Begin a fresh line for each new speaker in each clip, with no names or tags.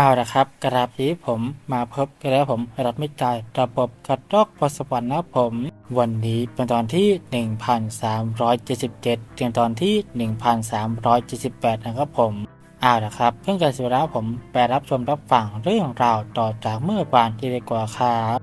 เอาละครับ กราบนี้ผมมาพบกันแล้วผมรับไม่จ่ายระบบกระดอกพสวรรค์นะผม วันนี้เป็นตอนที่ 1377เรียงตอนที่ 1378 นะครับผมเอาละครับ เพื่อนกันสิแล้วผมไปรับชมรับฟังเรื่องราวต่อจากเมื่อวานที่ดีกว่าครับ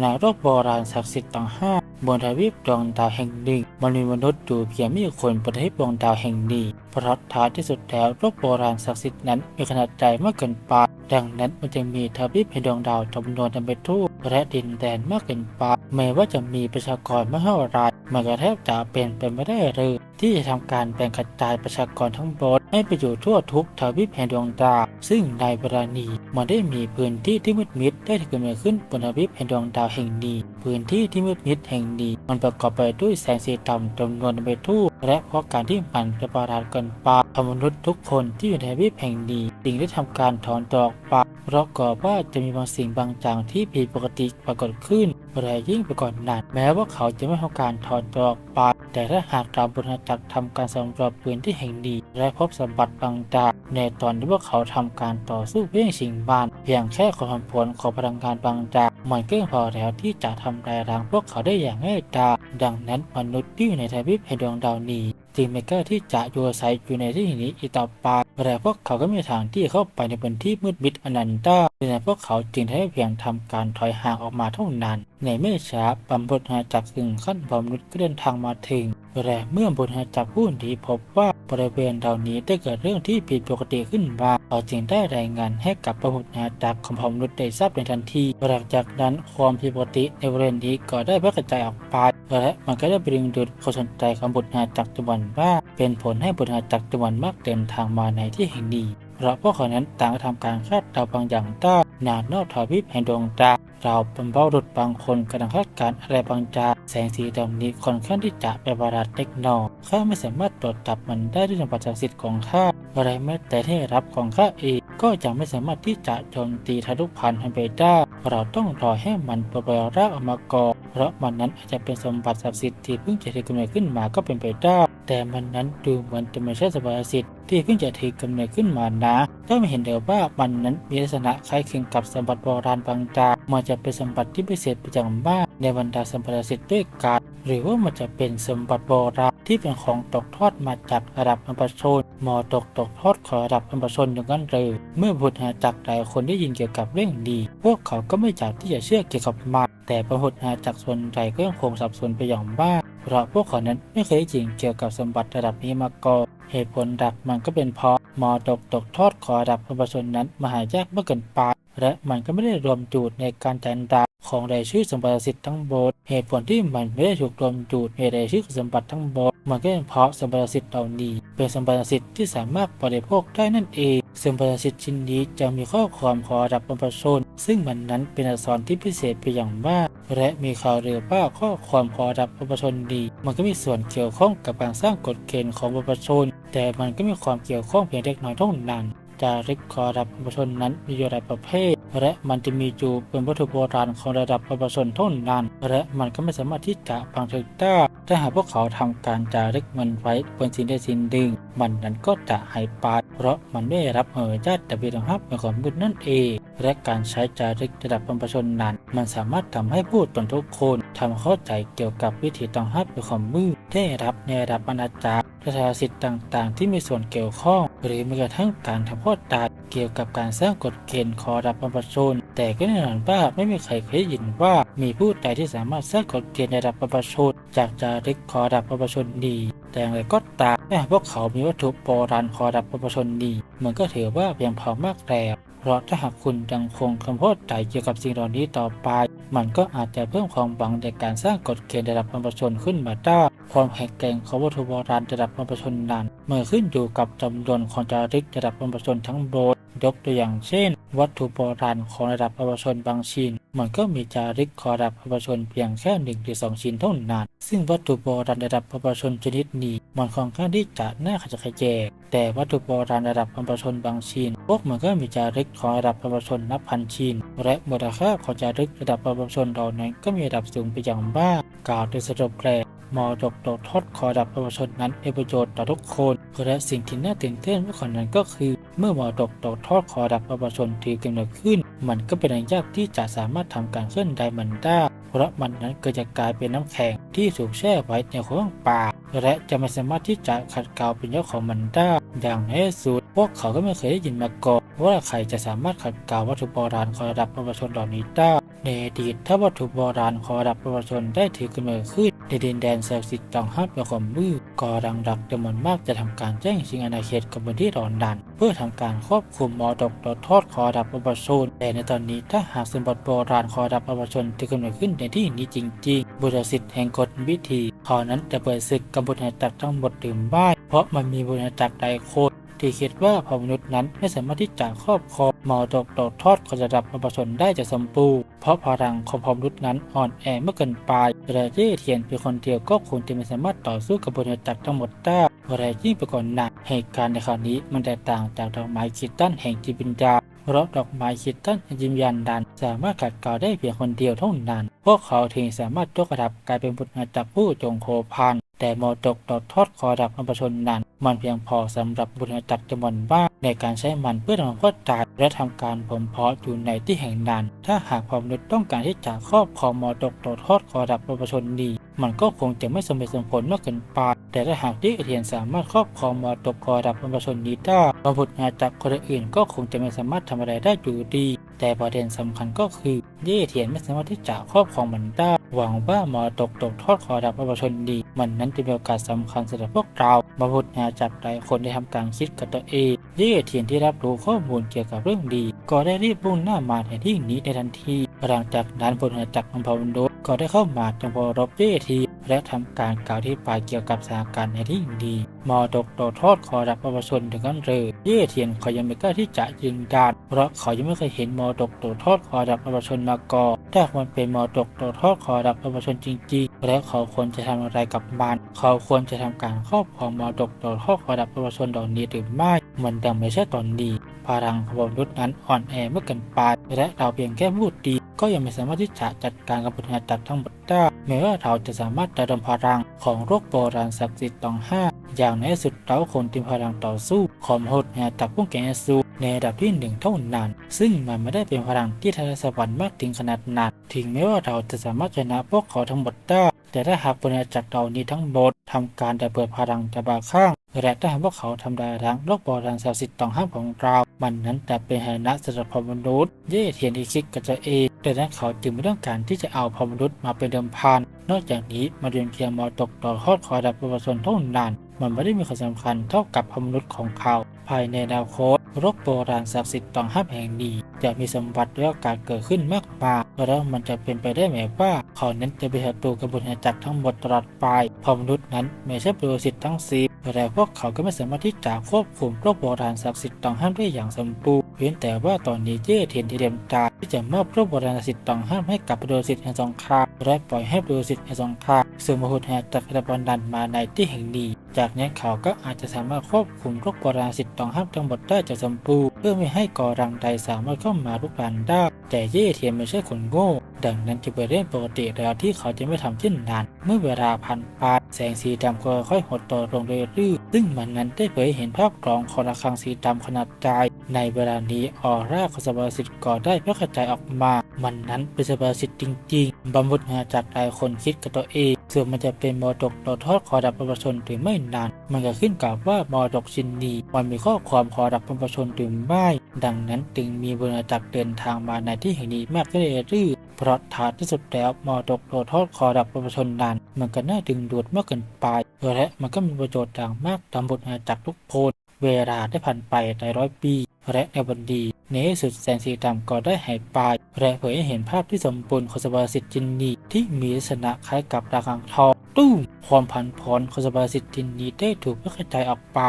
ในโลกโบราณศักดิ์สิทธิ์ต่างห้าบนทวีปดวงดาวแห่งหนึ่งมันมีมนุษย์อยู่เพียงไม่กี่คนบนทวีปดวงดาวแห่งนี้ เพราะท้ายที่สุดแล้วโลกโบราณศักดิ์สิทธิ์นั้นมีขนาดใหญ่มากเกินไปดังนั้นมันจึงมีทวีปแห่งดวงดาวจำนวนจำเป็นทูกและดินแดนมากเกินไปแม้ว่าจะมีประชากรไม่เท่าไรมันก็แทบจะเป็นไปไม่ได้เลยที่จะทำการแบ่งกระจายประชากรทั้งหมดให้ไปอยู่ทั่วทุกทวีปแห่งดวงดาวซึ่งในเวลานี้มันได้มีพื้นที่ที่มืดมิดได้ถูกกำเนิดขึ้นบนทวีปแห่งดวงดาวแห่งนี้ พื้นที่ที่มืดมิดแห่งนี้ มันประกอบไปด้วยแสงสีดำจำนวนไปทั่วและเพราะการที่มันจะประหลาดเกินไปทำมนุษย์ทุกคนที่อยู่ในวีแห่งนี้จึงได้ทำการถอนตัวออกไปเพราะกลัวว่าจะมีบางสิ่งบางอย่างที่ผิดปกติปรากฏขึ้นและยิ่งไปกว่อนนั้นแม้ว่าเขาจะไม่ทำการถอนตัวออกไปแต่ถ้าหากเราบริจักทำการสำรวจพื้นที่แห่งนี้และพบสมบัติบางอย่างในตอนที่พวกเขาทำการต่อสู้เพื่อชิงบ้าน เพียงแค่ความผลของพลังงานบางอย่างมันก็เพียงพอแล้วที่จะทำลายล้างพวกเขาได้อย่างง่ายดายดังนั้นมนุษย์ที่อยู่ในทวีปแห่งดวงดาวนี้ ทีมเม่กล้าที่จะอยู่อาศัยอยู่ในที่นี้อีกต่อไปแต่พวกเขาก็มีทางที่เข้าไปในพื้นที่มืดมิดอนันตา ดังนั้นพวกเขาจึงได้เพียงทำการถอยห่างออกมาเท่านั้น ในไม่ช้าบัมบดหาจากซึ่งขั้นบอมนุษย์ก็เดินทางมาถึงและเมื่อบนหาจากผู้นี้พบว่าบริเวณเหล่านี้ได้เกิดเรื่องที่ผิดปกติขึ้นมาเขาจึงได้รายงานให้กับประมุขนาจากของพอมนุษย์ได้ทราบในทันทีหลังจากนั้นความผิดปกติในบริเวณนี้ก็ได้แพร่กระจายออกไปและมันก็ได้ไปดึงดูดความสนใจของบุตรนาจากจังหวัดว่า เป็นผลให้บุตรนาจากจังหวัดมากเดินทางมาในที่แห่งนี้ เราพวกเขานั้นต่างทำการคาดเดาบางอย่างได้นานนอกทวีปแห่งดวงดาวเราเป็นเบ้าดุดบางคนกำลังคาดการอะไรบางอย่างแสงสีดำนี้ค่อนข้างที่จะเป็นประหลาดเล็กน้อยข้าไม่สามารถตรวจจับมันได้ด้วยสัมผัสศักดิ์สิทธิ์ของข้าอะไรแม้แต่ที่รับของข้าเองก็ยังไม่สามารถที่จะโจมตีทะลุพันให้ไปได้เราต้องรอให้มันปล่อยรากออกมาก่อนเพราะมันนั้นอาจจะเป็นสมบัติศักดิ์สิทธิ์ที่เพิ่งจะถือกำเนิดขึ้นมาก็เป็นไปได้ แต่มันนั้นดูเหมือนจะไม่ใช่สมบัติศักดิ์สิทธิ์ที่เพิ่งจะถือกำเนิดขึ้นมานะก็ไม่เห็นเดียวว่ามันนั้นมีลักษณะคล้ายคลึงกับสมบัติโบราณบางต่างมันจะเป็นสมบัติที่พิเศษประจำมานในบรรดาสมบัติศักดิ์สิทธิ์ด้วยกันหรือว่ามันจะเป็นสมบัติโบราณ ที่เป็นของตกทอดมาจากระดับอัมพชนมอตกตกทอดของระดับอัมพชนอย่างนั้นเลยเมื่อบุตรหาจากหลายคนได้ยินเกี่ยวกับเรื่องนี้พวกเขาก็ไม่อยากที่จะเชื่อเกี่ยวกับมันแต่ประหุดหาจากส่วนใหญ่ก็ยังคงสับสนไปอย่างมากเพราะพวกเขานั้นไม่เคยได้ยินเกี่ยวกับสมบัติระดับนี้มาก่อนเหตุผลหลักมันก็เป็นเพราะมอตกตกทอดขอระดับอัมพชนนั้นมหายากเมากเกินไปและมันก็ไม่ได้รวมจูดในการจันดับ ของรายชื่อสมบัติสิทธิ์ทั้งหมดเหตุผลที่มันไม่ได้ถูกรวมจูดในรายชื่อสมบัติทั้งหมดมันก็เป็นเพราะสมบัติสิทธิ์เหล่านี้เป็นสมบัติสิทธิ์ที่สามารถบริโภคได้นั่นเองสมบัติสิทธิ์ชิ้นนี้จะมีข้อความขอรับอัมพชนซึ่งมันนั้นเป็นอักษรที่พิเศษไปอย่างมาก และมีข่าวเรือว่าข้อความขอรับอัมพชนนี้มันก็มีส่วนเกี่ยวข้องกับการสร้างกฎเกณฑ์ของอัมพชนแต่มันก็มีความเกี่ยวข้องเพียงเล็กน้อยเท่านั้นจารึกขอรับอัมพชนนั้นมีอยู่หลายประเภท และมันจะมีอยู่เป็นวัตถุโบราณของระดับประชาชนเท่านั้นและมันก็ไม่สามารถที่จะบันทึกได้ถ้าหากพวกเขาทำการจารึกมันไว้บนสิ่งใดสิ่งหนึ่งมันนั้นก็จะหายไปเพราะมันไม่ได้รับอนุญาตจากบิดาฮับเป็นของมืดนั่นเอง และการใช้จารึกระดับอัมพชนนั้น มันสามารถทำให้ผู้ตนทุกคนทำเข้าใจเกี่ยวกับวิธีต้องฮับเป็นของมืดได้รับในระดับอาณาจักรประชาสิทธิ์ต่าง ๆ ที่มีส่วนเกี่ยวข้อง หรือแม้กระทั่งการทำโทษตาเกี่ยวกับการสร้างกฎเกณฑ์ขอรับประชาชน แต่ก็แน่นอนว่าไม่มีใครเคยได้ยินว่ามีผู้ใดที่สามารถสร้างกฎเกณฑ์ในระดับประชาชนจากจารึกขอรับประชาชนดีแต่อย่างไรก็ตามถ้พวกเขามีวัตถุโบราณขอรับประชาชนดีมันก็ถือว่าเพียงพอมากแล้ว เพราะถ้าหากคุณยังคงคำพูดใจเกี่ยวกับสิ่งเหล่านี้ต่อไป มันก็อาจจะเพิ่มความหวังในการสร้างกฎเกณฑ์ระดับประชาชนขึ้นมาได้ความแข็งแกร่งของวัตถุโบราณระดับประชาชนนั้นเมื่อขึ้นอยู่กับจำนวนของจาริกระดับประชาชนทั้งโบส ยกตัวอย่างเช่น วัตถุโบราณของระดับประชาชนบางชิ้น มันก็มีจารึกของระดับประชาชนเพียงแค่หนึ่งหรือสองชิ้นเท่านั้น ซึ่งวัตถุโบราณระดับประชาชนชนิดนี้ มันค่อนข้างที่จะน่าขจขยแยงแต่วัตถุโบราณระดับประชาชนบางชิ้นพวกมันก็มีจารึกของระดับประชาชนนับพันชิ้น และมูลค่าของจารึกระดับประชาชนเหล่านั้นก็มีระดับสูงไปอย่างมากกล่าวโดยสรุปแกลมอดกตกทอดขอระดับประชาชนนั้นเป็นประโยชน์ต่อทุกคน และสิ่งที่น่าตื่นเต้นมากกว่านั้นก็คือ เมื่อมอดกตกทอดคอดับประชาชนถือกำเนิดขึ้น มันก็เป็นอันยากที่จะสามารถทำการเคลื่อนใดมันได้ เพราะมันนั้นก็จะกลายเป็นน้ำแข็งที่ถูกแช่ไว้ในห้องป่าและจะไม่สามารถที่จะขัดเกลาเป็นเจ้าของมันได้ อย่างแน่สุด พวกเขาก็ไม่เคยได้ยินมาก่อน ว่าใครจะสามารถขัดเกลาวัตถุโบราณของระดับประชาชนเหล่านี้ได้ในอดีตถ้าวัตถุโบราณของระดับประชาชนได้ถือกำเนิดขึ้นในดินแดนศักดิ์สิทธิ์ต้องห้ามเป็นความมืดก่อดังดักจำนวนมากจะทำการแจ้งชิงอาณาเขตกับพื้นที่ร้อนดัน เพื่อทำการควบคุมมรดกตกทอดคอระดับประชาชนแต่ในตอนนี้ถ้าหากสมบัติโบราณคอระดับประชาชนถือกำเนิดขึ้นในที่นี้จริงๆ บุตรสิทธิ์แห่งกฎวิธีขานั้นจะเปิดศึกกับบุตรจักรทั้งหมดดื่มบ้ายเพราะมันมีบุตรจักรใดโคตร ที่คิดว่าเผ่ามนุษย์นั้นไม่สามารถที่จะครอบครองมรดกตกทอดของระดับประชาชนได้จะสมบูรณ์เพราะพลังของเผ่ามนุษย์นั้นอ่อนแอเมื่อเกินไปและเย่เทียนเป็นคนเดียวก็คงจะไม่สามารถต่อสู้กับบุญจักรทั้งหมดได้และยิ่งไปกว่านั้นเหตุการณ์ในคราวนี้มันแตกต่างจากดอกไม้คิดตันแห่งจิตวิญญาเพราะดอกไม้คิดตันแห่งจิตวิญญาณดัน สามารถขัดเกลาได้เพียงคนเดียวเท่านั้น พวกเขาถึงสามารถยกระดับกลายเป็นบุตรจักผู้จงโคพัน แต่มรดกตกทอดคอดับประชาชนนั้น มันเพียงพอสำหรับบุญจักรจำนวนมาในการใช้มันเพื่อทำความเข้าใจและทำการบ่มเพาะอยู่ในที่แห่งนั้น ถ้าหากความนุษย์ต้องการที่จะครอบครองมรดกตกทอดคอดับประชาชนนี้ มันก็คงจะไม่สมเหตุสมผลมากเกินไปแต่ถ้าหากที่เทียนสามารถครอบครองมรดกคอดับประชาชนนี้ได้บรรพุทธาจักรคนอื่นก็คงจะไม่สามารถทำอะไรได้อยู่ดี แต่ประเด็นสำคัญก็คือเย่เทียนไม่สามารถที่จะครอบครองมันได้ หวังว่ามรดกตกทอดคอดับประชาชนดี มันนั้นจะมีโอกาสสำคัญสำหรับพวกเราบรรพุทธาจักรหลายคนได้ทำการคิดกับตัวเอง เย่เทียนที่รับรู้ข้อมูลเกี่ยวกับเรื่องดี ก็ได้รีบมุ่งหน้ามาในที่นี้ในทันทีหลังจากนั้นพลจักรของพมนุษย์ก็ได้เข้ามาจังพรบเย่ที และทำการกล่าวที่ปลายเกี่ยวกับสถานการณ์ในที่ดีมอดกโตทอดคอรับประชาชนถึงกันเลยเย่เทียนเขายังไม่กล้าที่จะยืนยันเพราะเขายังไม่เคยเห็นมอดกโตทอดคอรับประชาชนมาก่อนถ้ามันเป็นมอดกโตทอดคอรับประชาชนจริงๆ แล้วเขาควรจะทำอะไรกับมันเขาควรจะทำการครอบครองมอดกโตทอดคอรับประชาชนเหล่านี้หรือไม่มันดังไม่ใช่ตอนนี้พลังของมนุษย์นั้นอ่อนแอเมื่อกินไปและเราเพียงแค่พูดดี ก็ยังไม่สามารถที่จะจัดการกับปัญหาจักรทั้งหมดได้แม้ว่าเราจะสามารถระดมพลังของโรคโบราณศักดิ์สิทธิ์ตองห้าอย่างในสุดเราคงเตรีมพลังต่อสู้ของมนุษย์จากพวกแกซูในระดับที่หนึ่งเท่านั้น ซึ่งมันไม่ได้เป็นพลังที่ทะเลสวรรค์มากถึงขนาดนั้นถึงแม้ว่าเราจะสามารถชนะพวกเขาทั้งหมดได้แต่ถ้าหากปัญหาจักรเหล่านี้ทั้งหมดทำการระเบิดพลังจะบาข้าง และถ้าหากพวกเขาทำลายล้งโลกโบราณศักดิ์สิทธิ์ต้องห้ามของเรา มันนั้นแต่เป็นหานะสำหรับพมนุษย์ เย่เทียนอีคิกกับเจเองดังนั้นเขาจึงไม่ต้องการที่จะเอาพมนุษย์มาเป็นเดิมพัน นอกจากนี้มาเรียนเคียงมอตกต่อทอดคอดับประชาชนเท่านั้น มันไม่ได้มีความสำคัญเท่ากับพมนุษย์ของเขา ภายในอนาคต รคโบราณศักดิ์สิทธิ์ต้องห้ามแห่งนี้ จะมีสมบัติและโอกาสเกิดขึ้นมากมายแล้วมันจะเป็นไปได้ไหมว่าเขานั้นจะเป็นศัตรูกับบุญจักรทั้งหมดตลอดไปพอมนุษย์นั้นไม่ใช่ประสิทธิ์ทั้งสิบแต่พวกเขาก็ไม่สามารถที่จะควบคุมโรคโบราณศักดิ์สิทธิ์ต้องห้ามได้อย่างสมบูรณ์เพียงแต่ว่าตอนนี้เย่เทียนที่เดมตาที่จะมอบโรคโบราณสิทธิ์ต้องห้ามให้กับประสิทธิ์แห่งสงครามและปล่อยให้ประสิทธิ์แห่งสงครามสื่อมหุดแห่งจักรบันดันมาในที่แห่งนี้ จากนั้นเขาก็อาจจะสามารถควบคุมโรคโบราณสิทธิ์ต้องห้ามทั้งหมดได้จากสมบูรณ์เพื่อไม่ให้ก่อรังใดสามารถเข้ามาลุกรานได้แต่เย่เทียนไม่ใช่คนโง่ ดังนั้นจะเป็นเรื่องปกติแล้วที่เขาจะไม่ทำเช่นนั้นเมื่อเวลาผ่านไปแสงสีดำก็ค่อยหดตัวลงเรื่อยๆซึ่งมันนั้นได้เผยเห็นภาพกลองของระฆังสีดำขนาดใหญ่ในเวลานี้ออร่าของสบาสิทธิ์ก็ได้แพร่กระจายออกมา มันนั้นเป็นสบาสิทธิ์จริงๆบำบุดมาจากหลายคนคิดกับตัวเองส่วนมันจะเป็นมรดกต่อทอดคอดับประชาชนหรือไม่นานมันก็ขึ้นกับว่ามรดกชิ้นนี้มันมีข้อความคอดับประชาชนหรือไม่ ดังนั้นจึงมีบริษัทเดินทางมาในที่แห่งนี้มากขึ้นเรื่อย เพราะท้ายที่สุดแล้วมรดกต่อทอดคอดับประชาชนนั้นมันก็น่าดึงดูดมากเกินไปและมันก็มีประโยชน์อย่างมากตามบทอาจากทุกโพลเวลาได้ผ่านไปหลายร้อยปี และในวันดีในที่สุดแสงสีดำก็ได้หายไปและเผยให้เห็นภาพที่สมบูรณ์ของสบาสิทธิ์จินนีที่มีลักษณะคล้ายกับระฆังทองตุ้มความผันผวนของสบาสิทธิ์จินนีได้ถูกกระจายออกไป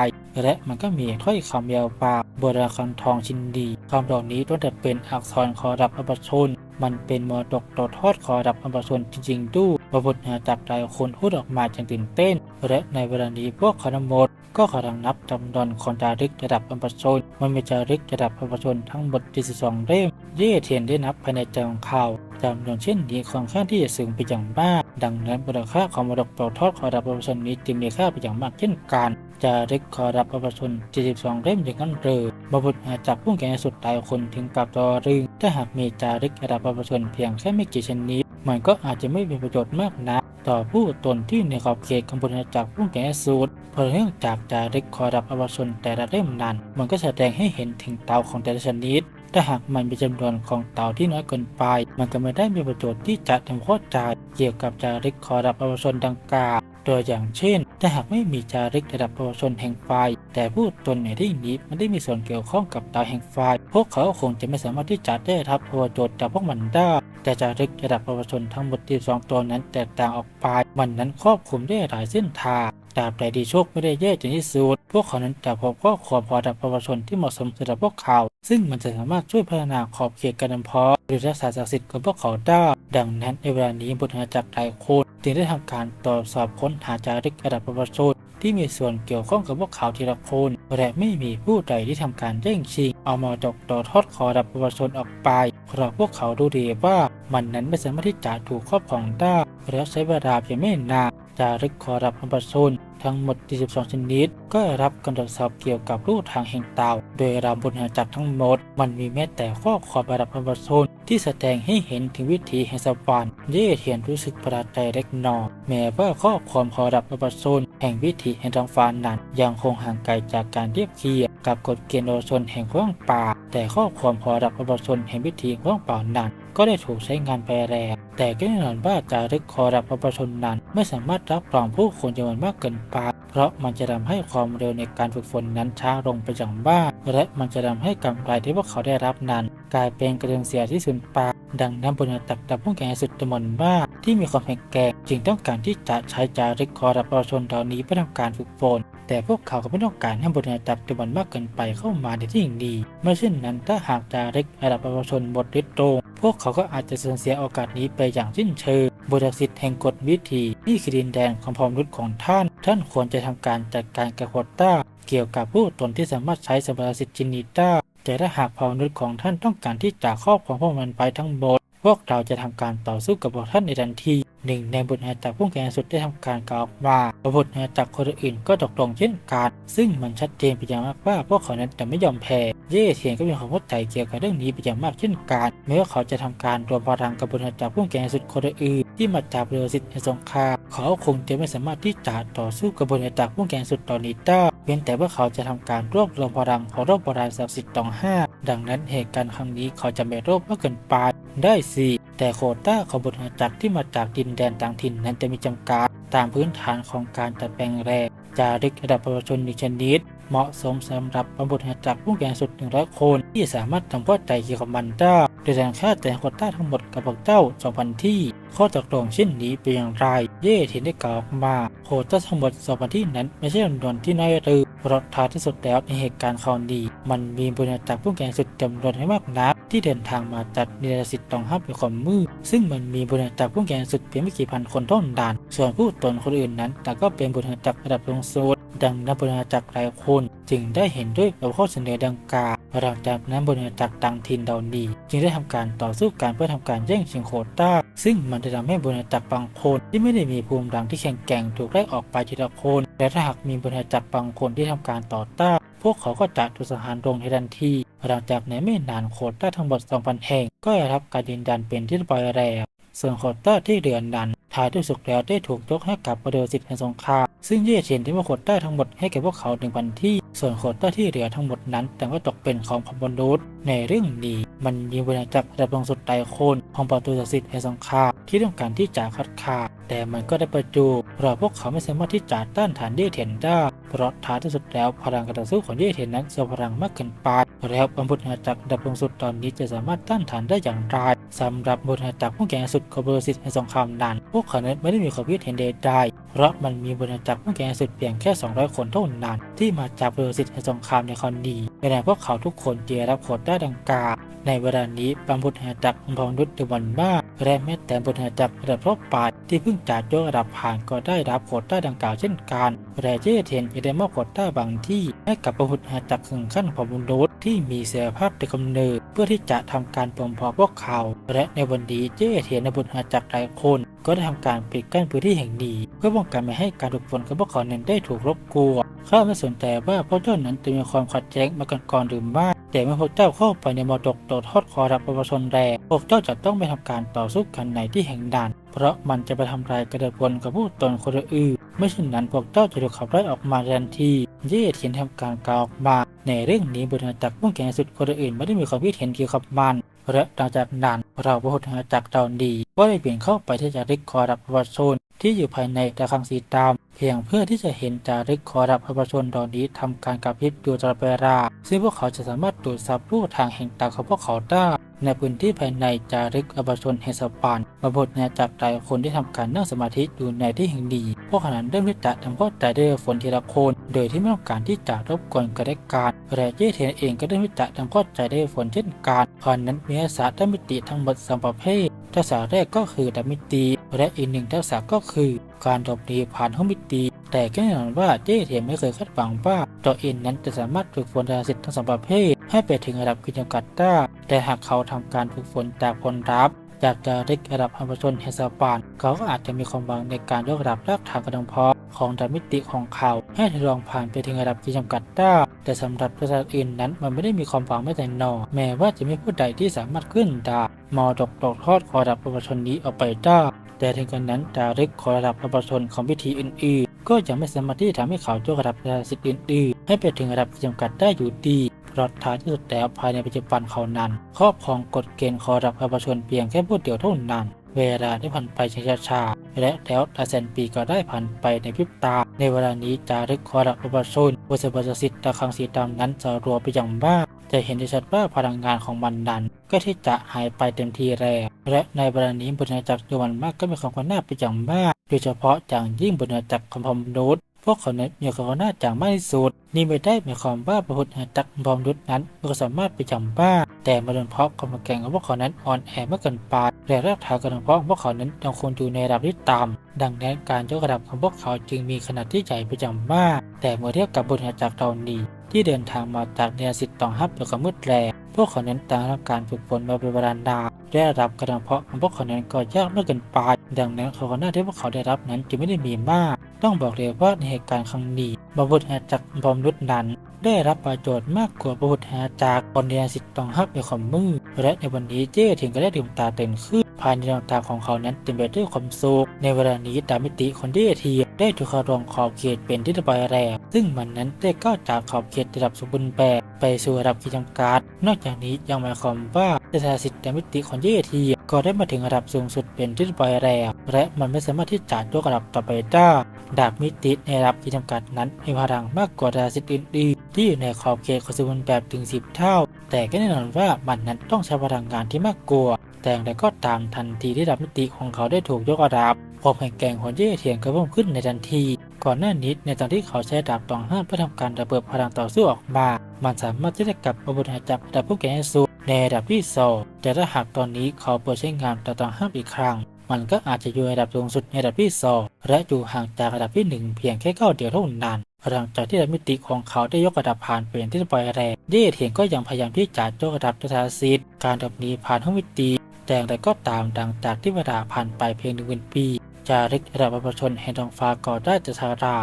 และมันก็มีถ้อยคำยาวปากบนระฆังทองชินดีคำเหล่านี้ล้วนแต่เป็นอักษรคอรับอัปชน มันเป็นมรดกต่อทอดคอรับอัปชนจริงๆดูบบุตรหาจับหลายคนพูดออกมาอย่างตื่นเต้น และในเวลานี้พวกขาทั้งหมดก็กำลังนับจำนวนคนจารึกระดับอัปชนมันมีจารึกระดับอัปชนทั้งหมด72เล่มเย่เทียนได้นับภายในใจของเขาจำนวนเช่นนี้ค่อนข้างที่จะสูงไปอย่างมาก ดังนั้นมูลค่าของมรดกต่อทอดขอดับอัปชนนี้จึงมีค่าไปอย่างมากเช่นกัน จารึกขอรับประชาชน72เล่มอย่างนั้นเลยบบุตรอาจากผู้แก่สุดตายคนถึงกับตอรึงถ้าหากมีจารึกระดับประชาชนเพียงแค่ไม่กี่ชนิดมันก็อาจจะไม่มีประโยชน์มากนักต่อผู้ตนที่ในขอบเขตของบุตรอาจากผู้แก่สุดเพราะเนื่องจากจารึกขอรับประชาชนแต่ละเล่มนั้น มันก็แสดงให้เห็นถึงเตาของแต่ละชนิดถ้าหากมันมีจำนวนของเต่าที่น้อยเกินไป มันก็ไม่ได้มีประโยชน์ที่จะทำข้อจ่ายเกี่ยวกับจารึกขอรับประชาชนดังกล่าว ตัวอย่างเช่น ถ้าหากไม่มีจารึกระดับประชาชนแห่งไฟ แต่ผู้ตนในที่นี้ไม่ได้มีส่วนเกี่ยวข้องกับดาวแห่งไฟ พวกเขาคงจะไม่สามารถที่จะได้รับประโยชน์จากพวกมันได้ แต่จารึกระดับประชาชนทั้งหมดที่สองตัวนั้นแตกต่างออกไป มันนั้นครอบคลุมได้หลายเส้นทางตราบใดที่โชคไม่ได้แย่จนที่สุด พวกเขานั้นจะพบข้อความพอดับประชาชนที่เหมาะสมสำหรับพวกเขา ซึ่งมันจะสามารถช่วยพัฒนาขอบเขตการนำพาะหรือรักษาศักดิ์สิทธิ์ของพวกเขาได้ ดังนั้นในเวลานี้บุตรอาจากหลายคน จึงได้ทำการตรวจสอบค้นหาจารึกระดับประชาชนที่มีส่วนเกี่ยวข้องกับพวกเขาทีละคนและไม่มีผู้ใดที่ทำการแย่งชิง เอามาดกต่อทอดคอระดับประชาชนออกไปเพราะพวกเขารู้ดีว่ามันนั้นไม่สามารถที่จะถูกครอบครองได้และใช้เวลาเพียงไม่นาน จารึกขอรับประชาชนทั้งหมด42ชนิด ก็รับการตรวจสอบเกี่ยวกับรูทางแห่งเต่าโดยรามบนหาจักรทั้งหมด มันมีแม้แต่ข้อความระดับประชาชนที่แสดงให้เห็นถึงวิถีแห่งสวรรค์เย่เทียนรู้สึกประหลาดใจเล็กน้อยแม้ว่าข้อความขอรับประชาชนแห่งวิถีแห่งทางฟ้านั้น ยังคงห่างไกลจากการเทียบเคียงกับกฎเกณฑ์ประชนแห่งว่างป่าแต่ข้อความขอรับประชาชนแห่งวิถีว่างป่านั้น ก็ได้ถูกใช้งานไปแล้ว แต่ก็แน่นอนว่าจารึกคอรับประชนนั้น ไม่สามารถรับรองผู้คนจำนวนมากเกินไป เพราะมันจะทำให้ความเร็วในการฝึกฝนนั้นช้าลงไปอย่างมาก และมันจะทำให้กำไรที่พวกเขาได้รับนั้น กลายเป็นกระเด็นเสียที่สูญเปล่าดังนั้นบนตักดับผู้แก่งสุดจำนวนมาที่มีความแข็งแกร่งจึงต้องการที่จะใช้จารึกคอรับประชนเหล่านี้เพื่อทำการฝึกฝน แต่พวกเขาก็ไม่ต้องการให้บนจับจำนวนมากเกินไปเข้ามาในที่อย่างดี ไม่เช่นนั้นถ้าหากจารึกระดับประชาชนหมดฤทธิ์ตรง พวกเขาก็อาจจะสูญเสียโอกาสนี้ไปอย่างสิ้นเชิงบทสิทธิ์แห่งกฎวิธีนี่คือดินแดนของพรมนุษย์ของท่าน ท่านควรจะทำการจัดการกับโคต้า เกี่ยวกับผู้ตนที่สามารถใช้สมบัติสิทธิ์จินิต้าแต่ถ้าหากพรมนุษย์ของท่านต้องการที่จะครอบครองพวกมันไปทั้งหมด พวกเราจะทำการต่อสู้กับพวกท่านในทันทีหนึ่งในบุตรแห่จากผู้แก่สุดได้ทำการกล่าวออกมาบุตรแห่จากคนอื่นก็ตกลงเช่นกัน ซึ่งมันชัดเจนไปอย่างมากว่าพวกเขานั้นจะไม่ยอมแพ้ เย่เทียนก็มีความเข้าใจเกี่ยวกับเรื่องนี้ไปอย่างมากเช่นกันแม้ว่าเขาจะทำการรวมพลังกับบุตรแห่จากผู้แก่สุดคนอื่นที่มาจากเรือสิทธิ์ในสงครามเขาคงจะไม่สามารถที่จะต่อสู้กับบุตรแห่จากผู้แก่สุดตอนนี้ได้เพียงแต่ว่าเขาจะทำการรวบรวมพลังของรบโบราณศักดิ์สิทธิ์ตองห้าดังนั้นเหตุการณ์ครั้งนี้เขาจะไม่รบมากเกินไป ได้สิแต่โคต้าของบุตรแห่จากรที่มาจากดินแดนต่างถิ่นนั้นจะมีจำกัดตามพื้นฐานของการจัดแปลงแรงจารึกระดับประชาชนชนิด เหมาะสมสำหรับบรรบุตรจากรผู้แก่สุด 100 คน ที่สามารถทำข้อใจเกี่ยวกับมันได้โดยการค่าแต่โคต้าทั้งหมดกับพวกเจ้า 2,000 ที่ ข้อตกลงเช่นนี้เป็นอย่างไร เย่เทียนได้กล่าวมาโคต้าทั้งหมด 2,000 ที่นั้นไม่ใช่จำนวนที่น้อยหรือเพราะท้ายที่สุดแล้วในเหตุการณ์คราวนี้มันมีบุญจากผู้แก่สุดจำนวนไม่มากนัก ที่เดินทางมาจัดนิรสิตตองห้ามเป็นความมืด ซึ่งมันมีบุญจากผู้แก่สุดเพียงไม่กี่พันคนเท่านั้นส่วนผู้ตนคนอื่นนั้น แต่ก็เป็นบุญจากระดับสูงสุดดังนั้นบุญจากหลายคน จึงได้เห็นด้วยกับข้อเสนอดังกล่าวหลังจากนั้นบุญจากต่างถิ่นเหล่านี้ จึงได้ทำการต่อสู้กันเพื่อทำการแย่งชิงโคต้า ซึ่งมันจะทำให้บุญจากบางคนที่ไม่ได้มีภูมิหลังที่แข็งแกร่งถูกไล่ออกไปทีละคน และถ้าหากมีบุญจากบางคนที่ทำการต่อต้านพวกเขาก็จะถูกสังหารลงในทันที หลังจากนั้นไม่นานโควต้าทั้งหมด 2,000 แห่ง ก็ได้รับการยืนยันเป็นที่เรียบร้อยแล้วส่วนโควต้าที่เหลือนั้นท้ายที่สุดแล้วได้ถูกยกให้กับประเดสิทธิ์แห่งสงครามซึ่งเย่เชียนที่ว่าโควต้าทั้งหมดให้แก่พวกเขา1,000ที่ ส่วนโควต้าที่เหลือทั้งหมดนั้น แต่ก็ตกเป็นของพมนุษย์ในเรื่องนี้ มันมีบริจากระดับลงสุดใดคนของประตูสิทธิ์แห่งสงครามที่ต้องการที่จะคัดค้าน แต่มันก็ได้ประจูเพราะพวกเขาไม่สามารถที่จะต้านทานเย่เทียนได้เพราะท้ายที่สุดแล้วพลังการต่อสู้ของเย่เทียนนั้นทรงพลังมากเกินไปแล้วบรรพุทธาจักรดับลงสุดตอนนี้จะสามารถต้านทานได้อย่างไรสำหรับบรรพุทธาจักรผู้แก่สุดของบริสิทธิ์แห่งสงครามนั้น พวกเขานั้นไม่ได้มีความคิดเห็นใดๆเพราะมันมีบรรพุทธาจักรผู้แก่สุดเพียงแค่ 200 คนเท่านั้น ที่มาจากบริสิทธิ์แห่งสงครามในครั้งนี้แต่พวกเขาทุกคนจะรับโควต้ดังกล่าวในเวลานี้บางพุทธาจักรของพมนุษย์ในวันมากและแม้แต่พุทธาจักรระดับรอบปาดที่เพิ่งจายยกระดับผ่านก็ได้รับโคต้าดังกล่าวเช่นกันแต่เจเทนจะได้มอบโคต้าบางที่ให้กับพุทธาจักรถึงขั้นของมนุษย์ที่มีเสรีภาพในกำเนิด เพื่อที่จะทำการปลอมพอพวกเขา และในวันนี้เจเทนในบุตรหาจักรหลายคนก็ได้ทำการปิดกั้นพื้นที่แห่งนี้ เพื่อป้องกันไม่ให้การฝึกฝนของพวกเขานั้นได้ถูกรบกวนขข้าไม่สนใจว่าพวกเจ้านั้นจะมีความขัดแย้งมากันก่อนหรือไม่แต่เมื่อพวกเจ้าเข้าไปในมรดกโดทอดคอรับประชาชนแรกพวกเจ้าจะต้องไปทำการต่อสู้กันในที่แห่งด่าน เพราะมันจะไปทำลายกระบวนกับผู้ตนคนอื่นไม่เช่นนั้นพวกเจ้าจะถูกขับไล่ออกมาทันที เย่เทียนทำการกล่าวออกมา ในเรื่องนี้บริษัทจักรผู้แก่งสุดคนอื่นไม่ได้มีความคิดเห็นเกี่ยวกับมัน และหลังจากนั้นเราบริษัทจักรดาวดีก็ได้เปลี่ยนเข้าไปที่จะริกคอรับประชาชนที่อยู่ภายในตะคังสีดำเพียงเพื่อที่จะเห็นจารึกขอรับประชาชนดอนนี้ทำการกระพริบอยู่ตลอดเวลาซึ่งพวกเขาจะสามารถดูดซับรูทางแห่งตาของพวกเขาได้ในพื้นที่ภายในจารึกประชนแห่งสปานบทเนี่ยจากใจคนที่ทำการนั่งสมาธิอยู่ในที่แห่งดีพวกเขานั้นเริ่มที่จะทำข้อใจด้วยฝนทีละคนโดยที่ไม่ต้องการที่จะรบกวนกันและกันและเย่เทนเองก็ได้ที่จะทำข้อใจด้วยฝนเช่นกัน พรนั้นมีทักษะด้านมิติทั้งหมดสามประเภท ทักษะแรกก็คือดับมิติ และอีกหนึ่งทักษะก็คือ การหลบหนีผ่านห้องมิติ แต่ก็แน่นอนว่าเจ้เทียนไม่เคยคาดหวังว่าตัวเองนั้นจะสามารถฝึกฝนดาสิทธิ์ทั้งสองประเภท ให้ไปถึงระดับขีดจำกัดได้แต่หากเขาทำการฝึกฝนจากผลลัพธ์ จากจาริกระดับอัมพชนเฮสปาน เขาก็อาจจะมีความหวังในการยกระดับรากฐานกระดังเพาะของดับมิติของเขา ให้ทดลองผ่านไปถึงระดับขีดจำกัดได้แต่สำหรับประชาชนอื่นนั้นมันไม่ได้มีความหวังไม่แต่นอแม้ว่าจะมีผู้ใดที่สามารถขึ้นดาบมอดกตกทอดขอระดับประชาชนนี้ออกไปได้แต่ถึงกันนั้นจารึกขอระดับประชาชนของพิธีอื่นๆก็ยังไม่สามารถที่จะทำให้เขายกระดับประสิทธิ์อื่นๆให้ไปถึงระดับจำกัดได้อยู่ดี เพราะท้ายที่สุดแล้วภายในปัจจุบันเขานั้นครอบครองกฎเกณฑ์ขอรับประชาชนเพียงแค่ผู้เดียวเท่านั้น เวลาได้ผ่านไปช้าๆและแล้วอาเซนปีก็ได้ผ่านไปในพริบตา ในเวลานี้จารึกขอรับประชาชนบริษัทสิทธิ์ตะคังสีดำนั้นจะรัวไปอย่างมากจะเห็นได้ชัดว่าพลังงานของมันนั้นก็ที่จะหายไปเต็มทีแล้วและในเวลานี้บนจักรจำนวนมากก็มีความก้าวหน้าไปอย่างมาก โดยเฉพาะอย่างยิ่งบนจักรของพมนุษย์ พวกเขานั้นมีความก้าหน้าอย่างมากที่สุด นี่ไม่ได้หมายความว่าประพุทธจักรขอมนุษย์นั้นก็สามารถไปจำบ้า แต่มาโดนเพราะความแข็งของพวกเขานั้นอ่อนแอมากเกินไปและรากฐานการเพาะของพวกเขานั้นยังคงอยู่ในระดับที่ต่ำดังนั้นการยกระดับของพวกเขาจึงมีขนาดที่ใหญ่ไปจำมาแต่เมื่อเทียบกับบนจักรตอนนี้ที่เดินทางมาจากเนสิทธิ์ตองฮับเกี่ยวกับมืดแรงพวกเขานั้นต่างรับการฝึกฝนมาเป็นเวลานานและระดับการเพาะของพวกเขานั้นก็ยากมากเกินไปดังนั้นเขาก็น่าที่พวกเขาได้รับนั้นจึงไม่ได้มีมาก ต้องบอกเลยว่าในเหตุการณ์ครั้งนี้บาบุตรจากบอมนุษย์นั้น ได้รับประโยชน์มากกว่าบุตรจากบนเนียสิทธิ์ตองฮับในความมืดและในวันนี้เจ้ถึงก็ได้ดื่มตาเต็มขึ้นภายในดวงตาของเขานั้นเต็มไปด้วยความสุขในเวลานี้ดามิติคนที่เทียได้ถูกคารองขอบเขตเป็นที่ระบายแรงซึ่งมันนั้นได้ก้าวจากขอบเขตระดับสมบูรณ์แบบไปสู่ระดับขีดจำกัดนอกจากนี้ยังหมายความว่าเศรษฐสิทธิ์ดามิติของเยเทียก็ได้มาถึงระดับสูงสุดเป็นที่ระบายแรงและมันไม่สามารถที่จะยกระดับต่อไปได้ ดาบมิติในระดับขีดจำกัดนั้นมีพลังมากกว่าดาบสิทธิ์อื่นๆที่อยู่ในขอบเขตของสมบูรณ์แบบถึง 10 เท่า แต่ก็แน่นอนว่ามันนั้นต้องใช้พลังงานที่มากกว่าแต่อย่ก็ตามทันทีที่ดับมิติของเขาได้ถูกยกระดับความแข็งแกร่งของเย่เทียนก็เพิ่มขึ้นในทันที ก่อนหน้านี้ในตอนที่เขาใช้ดาบตองห้ามเพื่อทำการระเบิดพลังต่อสู้ออกมา มันสามารถที่จะกลับมาบนหาจับดับผู้แก่สูในระดับที่สองแต่ถ้าหากตอนนี้เขาเปิดใช้งานดาบตองห้ามอีกครั้ง มันก็อาจจะอยู่ในระดับสูงสุดในระดับที่สองและอยู่ห่างจากระดับที่หนึ่งเพียงแค่ก้าวเดียวเท่านั้นหลังจากที่ระดับมิติของเขาได้ยกระดับผ่านเป็นที่ปล่อยแรงเย่เทียนก็ยังพยายามที่จะยกระดับทัศนศิษย์การดับนี้ผ่านห้องมิติแต่อย่ก็ตามดังจากที่เวลาผ่านไปเพียงหนึ่งวันปีจาริกระดับประชนแห่งทองฟ้าก็ได้จะชารา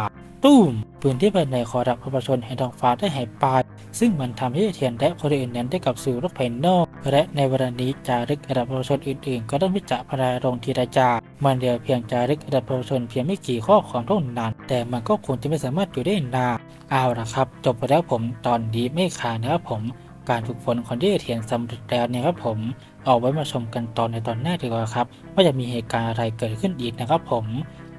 ตุ้มปืนที่ภายในขอรับประชนแห่งทองฟ้าได้หายไปซึ่งมันทำให้เทียนและคนอื่นนั้นได้กลับสู่โลกภายนอก และในวลานี้จารึกระดับประชาชนอื่นๆ ก็ต้องวิจารพลาลงทีละจามันเดียวเพียงจารึกระดับประชาชนเพียงไม่กี่ข้อความเท่านั้นแต่มันก็คงจะไม่สามารถอยู่ได้นานเอาละครับ จบไปแล้วผมตอนนี้ไม่ขาดนะครับผม การฝึกฝนของเย่เทียนสำเร็จแล้วเนี่ยครับผมเอาไว้มาชมกันตอนในตอนหน้าดีกว่าครับว่าจะมีเหตุการณ์อะไรเกิดขึ้นอีกนะครับผม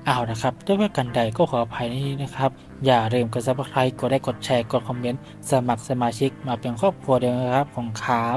เอาละครับด้วยว่ากันใดก็ขออภัยในนี้นะครับ อย่าลืมกดซับสไครต์กดไลค์กดแชร์กดคอมเมนต์ สมัครสมาชิกมาเป็นครอบครัวเดียวนะครับของครับ